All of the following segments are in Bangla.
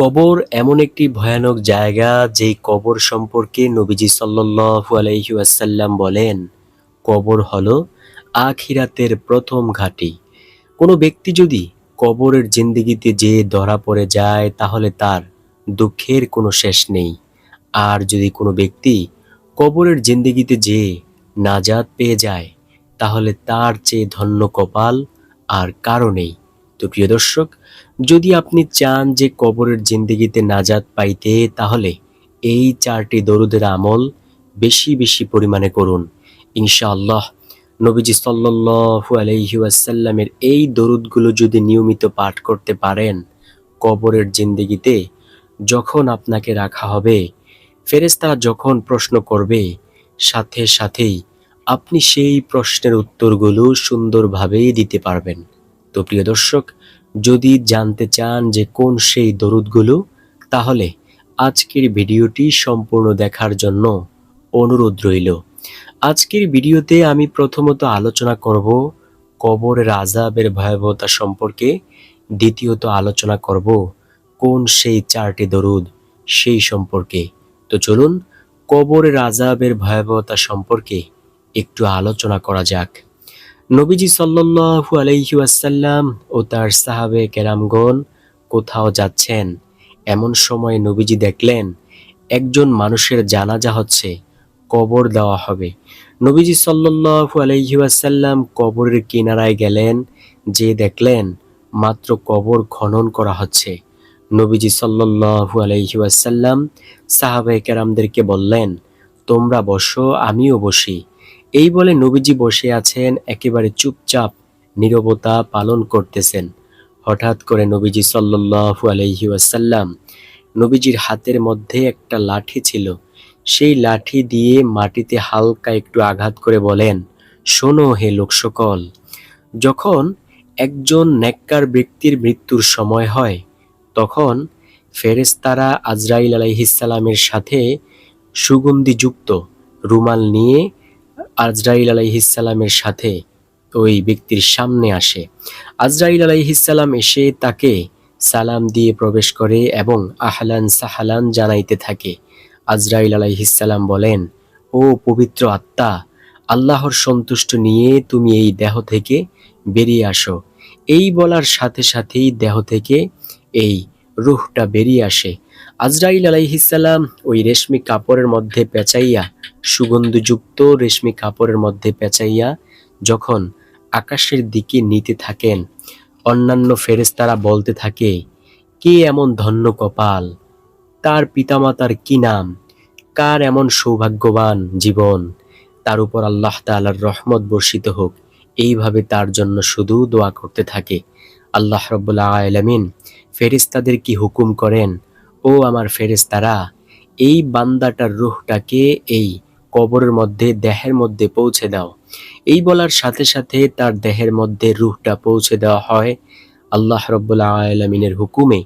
কবর এমন একটি ভয়ানক জায়গা যেই কবর সম্পর্কে নবীজি সাল্লু আলাইহি আসাল্লাম বলেন, কবর হল আখিরাতের প্রথম ঘাঁটি। কোনো ব্যক্তি যদি কবরের জিন্দিগিতে যে ধরা পড়ে যায়, তাহলে তার দুঃখের কোনো শেষ নেই। আর যদি কোনো ব্যক্তি কবরের জিন্দিগিতে যে নাজাত পেয়ে যায়, তাহলে তার চেয়ে ধন্য কপাল আর কারও নেই। তো প্রিয় দর্শক যদি আপনি চান যে কবরের জিন্দিগিতে নাজাত পাইতে, তাহলে এই চারটি দরুদের আমল বেশি বেশি পরিমাণে করুন। ইনশাআল্লাহ, নবীজি সাল্লু আলহি আসাল্লামের এই দরুদগুলো যদি নিয়মিত পাঠ করতে পারেন, কবরের জিন্দিগিতে যখন আপনাকে রাখা হবে ফেরেস্তারা যখন প্রশ্ন করবে, সাথে সাথেই আপনি সেই প্রশ্নের উত্তরগুলো সুন্দরভাবেই দিতে পারবেন। তো প্রিয় দর্শক যদি জানতে চান যে কোন সেই দরুদগুলো, তাহলে আজকের ভিডিওটি সম্পূর্ণ দেখার জন্য অনুরোধ রইল। আজকের ভিডিওতে আমি প্রথমত আলোচনা করব কবরের আজাবের ভয়াবহতা সম্পর্কে। দ্বিতীয়ত আলোচনা করব কোন সেই চারটি দরুদ, সেই সম্পর্কে। তো চলুন কবরের আজাবের ভয়াবহতা সম্পর্কে একটু আলোচনা করা যাক। নবীজি সাল্লু আলাইহি আসাল্লাম ও তার সাহাবে কেরামগণ কোথাও যাচ্ছেন? এমন সময় নবীজি দেখলেন, একজন মানুষের জানাজা হচ্ছে, কবর দেওয়া হবে। নবীজি সাল্লু আলাইহি আসাল্লাম কবরের কিনারায় গেলেন যে দেখলেন, মাত্র কবর খনন করা হচ্ছে। নবীজি সাল্লু আলাইহি আসাল্লাম সাহাবে কেরামদেরকে বললেন, তোমরা বসো, আমিও বসি। এই বলে নবীজি বসে আছেন, একেবারে চুপচাপ, নীরবতা পালন করতেছেন। হঠাৎ করে নবীজি সাল্লু আলহি নবীজির হাতের মধ্যে একটা লাঠি ছিল। সেই লাঠি দিয়ে মাটিতে হালকা একটু আঘাত করে বলেন, শোনো হে লোক সকল যখন একজন নেককার ব্যক্তির মৃত্যুর সময় হয়, তখন ফেরেস্তারা আজরাইল আলাইহিসালামের সাথে সুগন্ধিযুক্ত রুমাল নিয়ে আজরাইল আলাইহিসালামের সাথে ওই ব্যক্তির সামনে আসে। আজরাইল আলাইহিসাল্লাম এসে তাকে সালাম দিয়ে প্রবেশ করে এবং আহলান সাহালান জানাইতে থাকে। আজরাইল আলাইহিসাল্লাম বলেন, ও পবিত্র আত্মা, আল্লাহর সন্তুষ্ট নিয়ে তুমি এই দেহ থেকে বেরিয়ে আসো। এই বলার সাথে সাথেই দেহ থেকে এই রুহটা বেরিয়ে আসে। আজরাইল আলাইহিসাল্লাম ওই রেশমি কাপড়ের মধ্যে পেঁচাইয়া, সুগন্ধযুক্ত রেশমি কাপড়ের মধ্যে পেঁচাইয়া যখন আকাশের দিকে নিতে থাকেন, অন্যান্য ফেরেস্তারা বলতে থাকে, কে এমন ধন্য কপাল? তার পিতামাতার কি নাম? কার এমন সৌভাগ্যবান জীবন? তার উপর আল্লাহ তালার রহমত বর্ষিত হোক। এইভাবে তার জন্য শুধু দোয়া করতে থাকে। আল্লাহ রব্বুল্লা আলমিন ফেরিস্তাদের কি হুকুম করেন? ও আমার ফেরেস্তারা এই বান্দাটার রুহটাকে এই কবরের মধ্যে, দেহের মধ্যে পৌঁছে দাও। এই বলার সাথে সাথে তার দেহের মধ্যে রুহটা পৌঁছে দেওয়া হয়। আল্লাহ রব্বুল্লা আলমিনের হুকুমে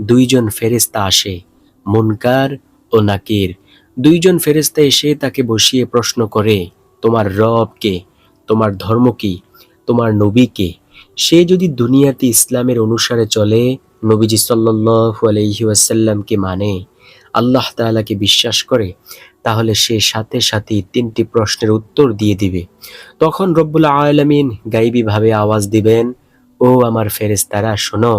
দুইজন ফেরেস্তা আসে, মুনকার ও নাকির। দুইজন ফেরেস্তা এসে তাকে বসিয়ে প্রশ্ন করে, তোমার রব কে? তোমার ধর্ম কি? তোমার নবী কে? সে যদি দুনিয়াতে ইসলামের অনুসারে চলে নবীজি সাল্লু আলহি মানে আল্লাহ তালাকে বিশ্বাস করে, তাহলে সে সাথে সাথেই তিনটি প্রশ্নের উত্তর দিয়ে দিবে। তখন রব্বুল আলমিন গাইবীভাবে আওয়াজ দিবেন, ও আমার ফেরেস্তারা শোনো,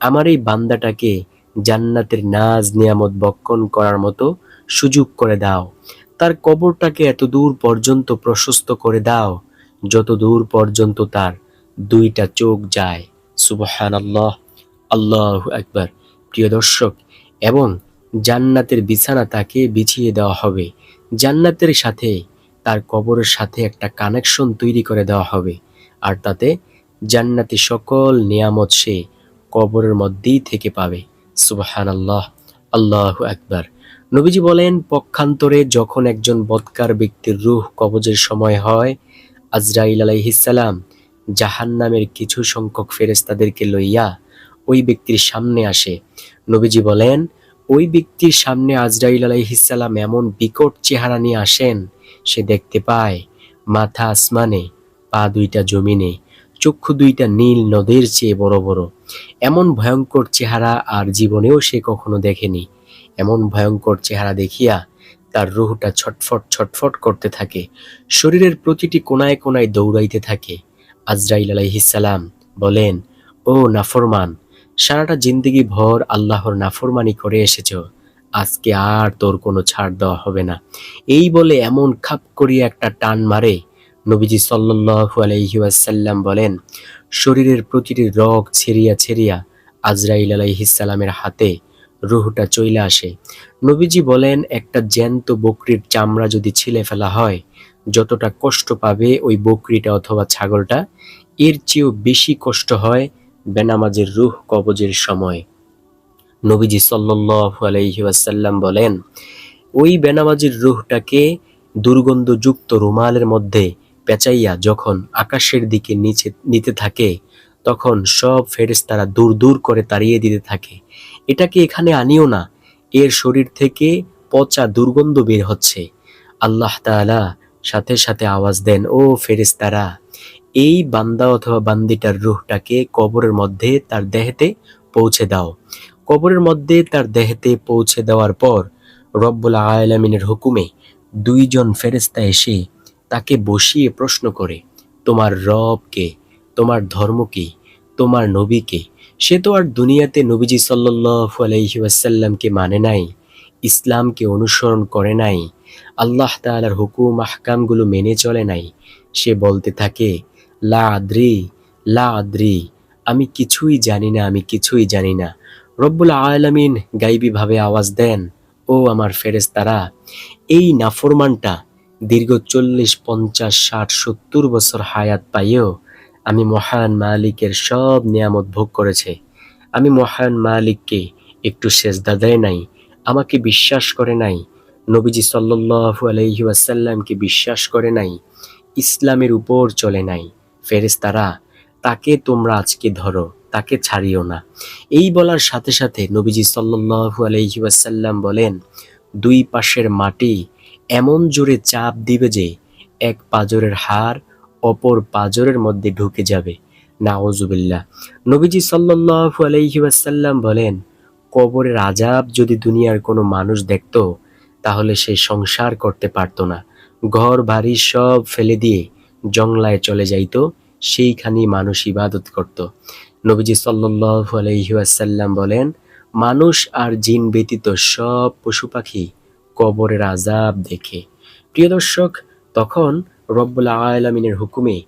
আমার এই বান্দাটাকে জান্নাতের নাজ নিয়ামত বক্ষণ করার মতো সুযোগ করে দাও। তার কবরটাকে এত দূর পর্যন্ত প্রশস্ত করে দাও, যত দূর পর্যন্ত তার দুইটা চোখ যায়। সুবহান আল্লাহ আল্লাহ একবার প্রিয় দর্শক, এবং জান্নাতের বিছানা তাকে বিছিয়ে দেওয়া হবে। জান্নাতের সাথে তার কবরের সাথে একটা কানেকশন তৈরি করে দেওয়া হবে। আর তাতে জান্নাতি সকল নিয়ামত সে কবরের মধ্যেই থেকে পাবে। সুবাহান আল্লাহ আল্লাহ একবার নবীজি বলেন, পক্ষান্তরে যখন একজন বৎকার ব্যক্তির রুহ কবজের সময় হয়, আজরাইল আলাইহিসাল্লাম জাহান নামের কিছু সংখ্যক ফেরেস্তাদেরকে লইয়া ওই ব্যক্তির সামনে আসে। নবীজি বলেন, ওই ব্যক্তির সামনে আজরাইল আলাইহিসাল্লাম এমন বিকট চেহারা নিয়ে আসেন, সে দেখতে পায় মাথা আসমানে, পা দুইটা জমিনে, চক্ষু দুইটা নীল নদের চেয়ে বড় বড়। এমন ভয়ঙ্কর চেহারা আর জীবনেও সে কখনো দেখেনি। এমন ভয়ঙ্কর চেহারা দেখিয়া তার রুহটা ছটফট ছটফট করতে থাকে। শরীরের প্রতিটি কোনায় কোনায় দৌড়াইতে থাকে। আজরাইল আলাইহিসালাম বলেন, ও নাফরমান সারাটা জিন্দগি ভর আল্লাহর নাফরমানি করে এসেছ। আজকে আর তোর কোনো ছাড় দেওয়া হবে না। এই বলে এমন খাপ করিয়ে একটা টান মারে নবীজি সাল্লু আলাইহাসাল্লাম বলেন, শরীরের প্রতিটি রগ ছেড়িয়া ছেড়িয়া আজরাইল আলাইহিসাল্লামের হাতে রুহটা চইলে আসে। নবীজি বলেন, একটা জ্যান্ত বকরির চামড়া যদি ছিলে ফেলা হয়, যতটা কষ্ট পাবে ওই বকরিটা অথবা ছাগলটা, এর চেয়েও বেশি কষ্ট হয় বেনামাজের রুহ কবজের সময়। নবীজি সাল্লু আলাইসাল্লাম বলেন, ওই বেনামাজির রুহটাকে দুর্গন্ধযুক্ত রুমালের মধ্যে পেঁচাইয়া যখন আকাশের দিকে নিচে নিতে থাকে, তখন সব ফেরেস্তারা দূর দূর করে তাড়িয়ে দিতে থাকে। এটাকে এখানে আনিও না, এর শরীর থেকে পচা দুর্গন্ধ বের হচ্ছে। আল্লাহ তাআলা সাথে সাথে আওয়াজ দেন, ও ফেরেস্তারা এই বান্দা অথবা বান্দিটার রুহটাকে কবরের মধ্যে তার দেহেতে পৌঁছে দাও। কবরের মধ্যে তার দেহেতে পৌঁছে দেওয়ার পর রব্বুল আয়ালামিনের হুকুমে দুইজন ফেরেস্তা এসে তাকে বসিয়ে প্রশ্ন করে, তোমার রবকে তোমার ধর্ম কি? তোমার নবীকে সে তো আর দুনিয়াতে নবীজি সাল্লু আলাইসাল্লামকে মানে নাই, ইসলামকে অনুসরণ করে নাই, আল্লাহ তালার হুকুম, আহকামগুলো মেনে চলে নাই। সে বলতে থাকে লা আদ্রি লা আমি কিছুই জানি না, আমি কিছুই জানি না। রব্বুল আলমিন গাইবীভাবে আওয়াজ দেন, ও আমার ফেরেস্তারা এই নাফরমানটা দীর্ঘ চল্লিশ, পঞ্চাশ, ষাট, সত্তর বছর হায়াত পাইও আমি মহান মালিকের সব নিয়ামত ভোগ করেছে। আমি মহান মালিককে একটু সেজদা দেয় নাই, আমাকে বিশ্বাস করে নাই, নবীজি সাল্লু আলহি আসাল্লামকে বিশ্বাস করে নাই, ইসলামের উপর চলে নাই। ফেরেস্তারা তাকে তোমরা আজকে ধরো, তাকে ছাড়িও না। এই বলার সাথে সাথে নবীজি সাল্লু আলহি আসাল্লাম বলেন, দুই পাশের মাটি এমন জোরে চাপ দিবে যে এক পাজরের হার অপর পাজরের মধ্যে ঢুকে যাবে। নাওজুবিল্লাহ নবীজি সাল্লু আলহি আসাল্লাম বলেন, কবরের আজাব যদি দুনিয়ার কোনো মানুষ দেখত, তাহলে সে সংসার করতে পারত না। ঘর বাড়ি সব ফেলে দিয়ে জংলায় চলে যাইত সেইখানেই মানুষ ইবাদত করত। নবীজি সাল্লু আলহিউসাল্লাম বলেন, মানুষ আর জিন ব্যতীত সব পশু পাখি কবরের আজাব দেখে। প্রিয় দর্শক, তখন রব্বুল আলমিনের হুকুমে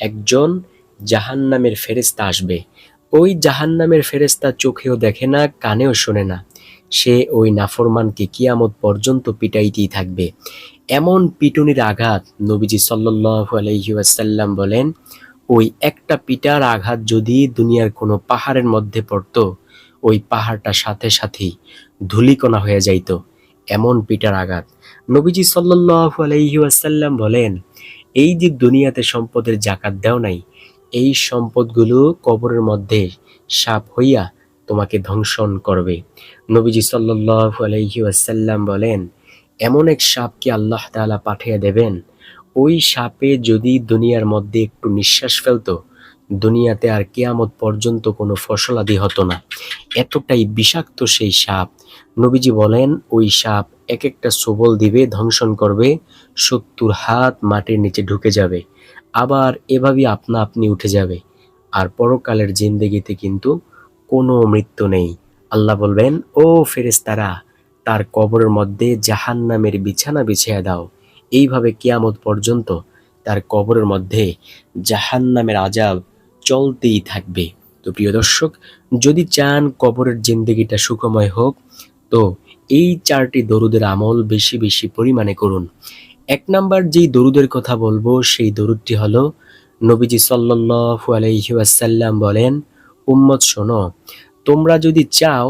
একজন জাহান্নামের ফেরেস্তা আসবে। ওই জাহান্নামের ফেরেস্তা চোখেও দেখে না, কানেও শোনে না। সে ওই নাফরমানকে কিয়ামত পর্যন্ত পিটাইতেই থাকবে। এমন পিটুনির আঘাত নবীজি সাল্লু আলহিউসাল্লাম বলেন, ওই একটা পিটার আঘাত যদি দুনিয়ার কোনো পাহাড়ের মধ্যে পড়ত, ওই পাহাড়টা সাথে সাথেই ধুলিকণা হয়ে যাইত। এমন পিটার আঘাত। নবীজি সাল্লু আলহিউসাল্লাম বলেন, এই যে দুনিয়াতে সম্পদের জাকাত দেও নাই, এই সম্পদগুলো কবরের মধ্যে সাপ হইয়া তোমাকে ধ্বংসন করবে। নবীজি সাল্লু আলহিউসাল্লাম বলেন এমন এক সাপকে আল্লাহ তালা পাঠিয়ে দেবেন, ওই সাপে যদি দুনিয়ার মধ্যে একটু নিঃশ্বাস ফেলতো, দুনিয়াতে আর কেয়ামত পর্যন্ত কোনো ফসলাদি হতো না। এতটাই বিষাক্ত সেই সাপ। নবীজি বলেন, ওই সাপ এক একটা সবল দিবে ধ্বংসন করবে, সত্তর হাত মাটির নিচে ঢুকে যাবে, আবার এভাবেই আপনা আপনি উঠে যাবে। আর পরকালের জিন্দেগিতে কিন্তু কোনো মৃত্যু নেই। আল্লাহ বলবেন, ও ফেরেস্তারা তার কবরের মধ্যে জাহান নামের বিছানা বিছিয়ে দাও। এইভাবে কিয়ামত পর্যন্ত তার কবরের মধ্যে জাহান নামের আজাব চলতেই থাকবে। তো প্রিয় দর্শক, যদি চান কবরের জিন্দগিটা সুখময় হোক, তো এই চারটি দরুদের আমল বেশি বেশি পরিমাণে করুন। এক নাম্বার যেই দরুদের কথা বলব, সেই দরুদটি হলো নবীজি সাল্লু আলহিউসাল্লাম বলেন, উম্মত শোনো, তোমরা যদি চাও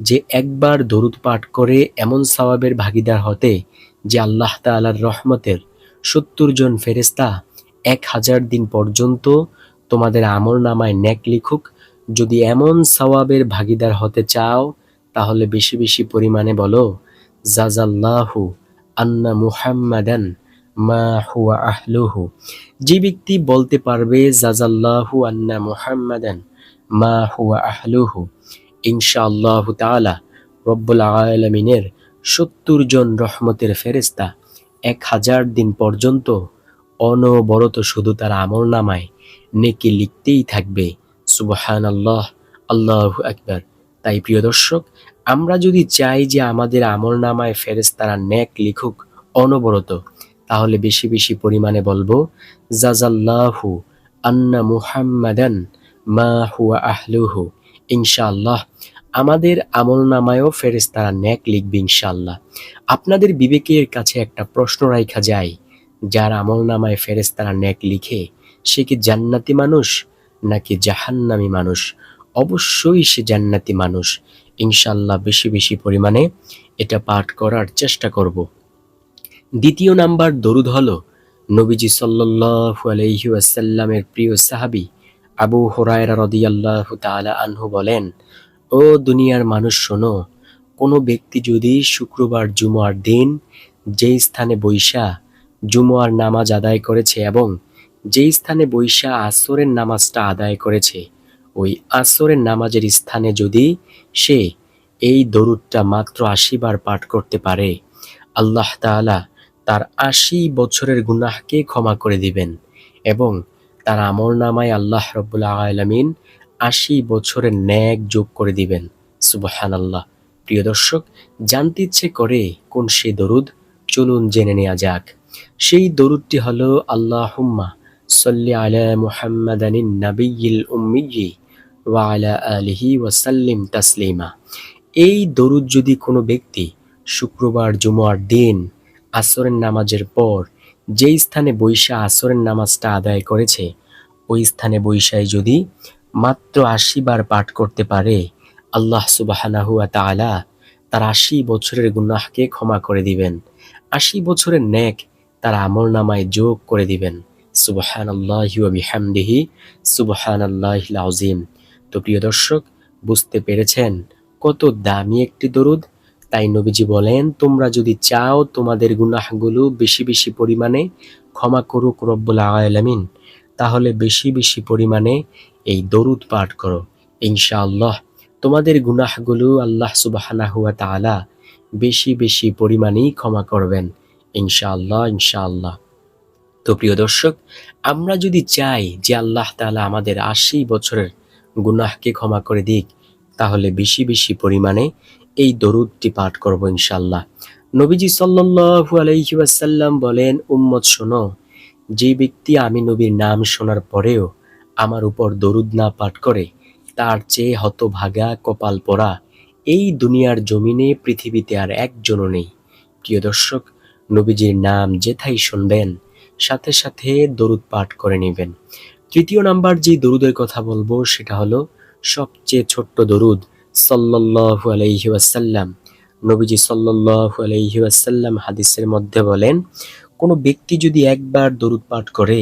যে একবার দরুদ পাঠ করে এমন সওয়াবের ভাগিদার হতে যে আল্লাহ তালার রহমতের সত্তর জন ফেরেস্তা এক হাজার দিন পর্যন্ত তোমাদের আমল নামায় ন্যাক লিখুক, যদি এমন সওয়াবের ভাগিদার হতে চাও, তাহলে বেশি বেশি পরিমাণে বলো, জাজাল্লাহু আন্না মুহাম্মাদান মা হুয়া আহলুহু। যে ব্যক্তি বলতে পারবে, জাজাল্লাহু আন্না মুহাম্মাদান মা হুয়া আহলুহু। ইনশাআল্লাহু তাআলা রব্বুল আলামিনের সত্তর জন রহমতের ফেরেস্তা এক হাজার দিন পর্যন্ত অনবরত শুধু তার আমল নামায় নেকি লিখতেই থাকবে। সুবহান আল্লাহ আল্লাহ আকবার। তাই প্রিয় দর্শক, আমরা যদি চাই যে আমাদের আমল নামায় ফেরেস্তারা নেক লিখুক অনবরত, তাহলে বেশি বেশি পরিমাণে বলব জাজাল্লাহু আন্না মুহাম্মাদান মা হুয়া আহলুহু। ইনশাআল্লাহ। আমাদের আমল নামায়ও ফেরেস্তারা ন্যাক লিখবে ইনশাআল্লাহ। আপনাদের বিবেকের কাছে একটা প্রশ্ন রাখা যায়, যার আমল নামায় ফেরেস্তারা ন্যাক লিখে সে কি জান্নাতি মানুষ নাকি জাহান্নামি মানুষ? অবশ্যই সে জান্নাতি মানুষ। ইনশাল্লাহ বেশি বেশি পরিমাণে এটা পাঠ করার চেষ্টা করব। দ্বিতীয় নাম্বার দরুদ হলো, নবীজি সাল্লাল্লাহু আলাইহি ওয়াসাল্লামের প্রিয় সাহাবী আবু হুরায়রা রদিয়াল্লাহ তাআলা আনহু বলেন, ও দুনিয়ার মানুষ শোনো, কোনো ব্যক্তি যদি শুক্রবার জুমার দিন যেই স্থানে বৈশা জুমার নামাজ আদায় করেছে এবং যেই স্থানে বৈশা আসরের নামাজটা আদায় করেছে, ওই আসরের নামাজের স্থানে যদি সে এই দরুদটা মাত্র আশি বার পাঠ করতে পারে, আল্লাহ তাআলা তার আশি বছরের গুনাহকে ক্ষমা করে দিবেন এবং তার আমল নামায় আল্লাহ রব্বুল্লাহ আলমিন আশি বছরের ন্যাক যোগ করে দিবেন। সুবহান আল্লাহ প্রিয় দর্শক, জানতে ইচ্ছে করে কোন সেই দরুদ? চলুন জেনে নেওয়া যাক। সেই দরুদটি হলো আল্লাহ হুম্মা সল্লি আলা মুহাম্মাদানিন নাবিয়িল উম্মিয়ি ওয়া আলা আলিহি ওয়াসাল্লিম তাসলিমা। এই দরুদ যদি কোনো ব্যক্তি শুক্রবার, জুমার দিন, আসরের নামাজের পর যেই স্থানে বৈশা আসরের নামাজটা আদায় করেছে, ওই স্থানে বৈশায় যদি মাত্র আশি বার পাঠ করতে পারে, আল্লাহ সুবাহানাহুয়া তালা তার আশি বছরের গুনাহকে ক্ষমা করে দিবেন। আশি বছরের ন্যাক তার আমল নামায় যোগ করে দিবেন। সুবহান আল্লাহামদিহি সুবহান আল্লাহ আজিম তো প্রিয় দর্শক, বুঝতে পেরেছেন কত দামি একটি দরুদ? তাই নবীজি বলেন, তোমরা যদি চাও তোমাদের গুনাহগুলো বেশি বেশি পরিমাণে ক্ষমা করুক রব্বুল আলামিন, তাহলে বেশি বেশি পরিমাণে এই দরুদ পাঠ করো। ইনশাআল্লাহ, তোমাদের গুনাহগুলো আল্লাহ সুবাহানা হুয়া তালা বেশি বেশি পরিমাণেই ক্ষমা করবেন। ইনশাআল্লাহ ইনশাআল্লাহ। তো প্রিয় দর্শক, আমরা যদি চাই যে আল্লাহ তালা আমাদের আশি বছরের গুনাহকে ক্ষমা করে দিক, তাহলে বেশি বেশি পরিমাণে এই দরুদটি পাঠ করব ইনশাল্লাহ নবীজি সাল্লু আলহি ওয়াসাল্লাম বলেন, উম্মত, শোনো, যে ব্যক্তি আমি নবীর নাম শোনার পরেও আমার উপর দরুদ না পাঠ করে, তার চেয়ে হতভাগা, কপাল পরা, এই দুনিয়ার জমিনে পৃথিবীতে আর একজনও নেই। প্রিয় দর্শক, নবীজির নাম যেথাই শুনবেন, সাথে সাথে দরুদ পাঠ করে নেবেন। তৃতীয় নাম্বার যে দরুদের কথা বলব, সেটা হলো, সবচেয়ে ছোট্ট দরুদ সাল্লাল্লাহু আলাইহি ওয়াসাল্লাম। নবীজি সাল্লাল্লাহু আলাইহি ওয়াসাল্লাম হাদিসের মধ্যে বলেন, কোনো ব্যক্তি যদি একবার দরুদ পাঠ করে,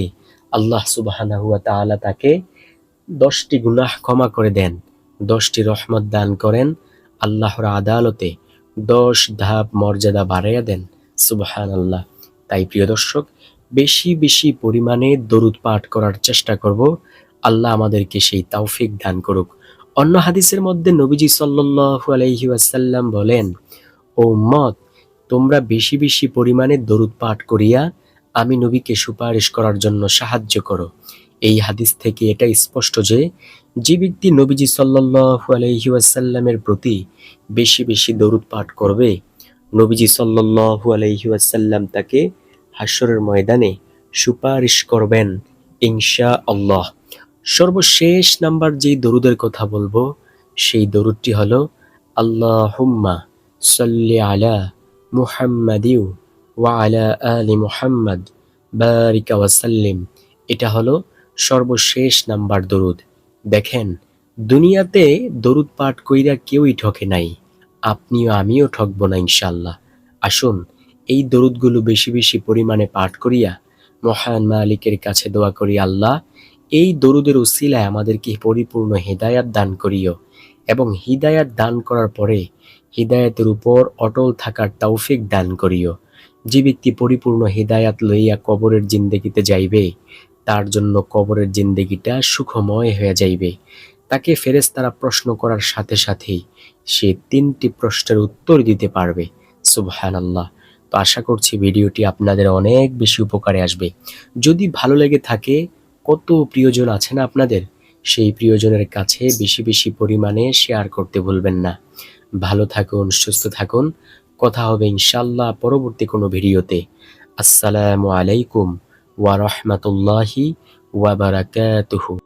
আল্লাহ সুবহানাহু ওয়া তাআলা তাকে দশটি গুনাহ ক্ষমা করে দেন, দশটি রহমত দান করেন, আল্লাহর আদালতে দশ ধাপ মর্যাদা বাড়াইয়া দেন। সুবহান আল্লাহ তাই প্রিয় দর্শক, বেশি বেশি পরিমাণে দরুদ পাঠ করার চেষ্টা করব। আল্লাহ আমাদেরকে সেই তাওফিক দান করুক। অন্য হাদিসের মধ্যে নবীজি সাল্লু আলহি আসাল্লাম বলেন ও মত তোমরা বেশি বেশি পরিমাণে দরুদ পাঠ করিয়া আমি নবীকে সুপারিশ করার জন্য সাহায্য করো। এই হাদিস থেকে এটা স্পষ্ট যে যে ব্যক্তি নবীজি সাল্লু আলহি আসাল্লামের প্রতি বেশি বেশি দরুদ পাঠ করবে, নবীজি সাল্লু আলহি আসাল্লাম তাকে হাসরের ময়দানে সুপারিশ করবেন ইনশা আল্লাহ সর্বশেষ নাম্বার যেই দরুদের কথা বলব, সেই দরুদটি হলো, আল্লাহুম্মা সাল্লি আলা মুহাম্মাদিউ ওয়া আলা আলি মুহাম্মদ, বারিকা ওয়াসাল্লিম এটা হলো সর্বশেষ নাম্বার দরুদ। দেখেন, দুনিয়াতে দরুদ পাঠ কইরা কেউই ঠকে নাই। আপনিও আমিও ঠকবো না ইনশাল্লাহ আসুন, এই দরুদগুলো বেশি বেশি পরিমাণে পাঠ করিয়া মহান মালিকের কাছে দোয়া করি, আল্লাহ এই দরুদের উসিলায় আমাদেরকে পরিপূর্ণ হৃদায়াত দান করিও এবং হৃদায়াত দান করার পরে হৃদায়তের উপর অটল থাকার তৌফিক দান করিও। যে ব্যক্তি পরিপূর্ণ হৃদায়াত লইয়া কবরের জিন্দেগিতে যাইবে, তার জন্য কবরের জিন্দেগিটা সুখময় হয়ে যাইবে। তাকে ফেরেশতারা প্রশ্ন করার সাথে সাথেই সে তিনটি প্রশ্নের উত্তর দিতে পারবে। সুবহানাল্লাহ। তো আশা করছি ভিডিওটি আপনাদের অনেক বেশি উপকারে আসবে। যদি ভালো লেগে থাকে কত প্রিয়জন আছে না আপনাদের? সেই প্রিয়জনের কাছে বেশি বেশি পরিমাণে শেয়ার করতে বলবেন না। ভালো থাকুন, সুস্থ থাকুন। কথা হবে ইনশাল্লাহ পরবর্তী কোনো ভিডিওতে। আসসালামু আলাইকুম ওয়া ওয়া বারাকাতুহু।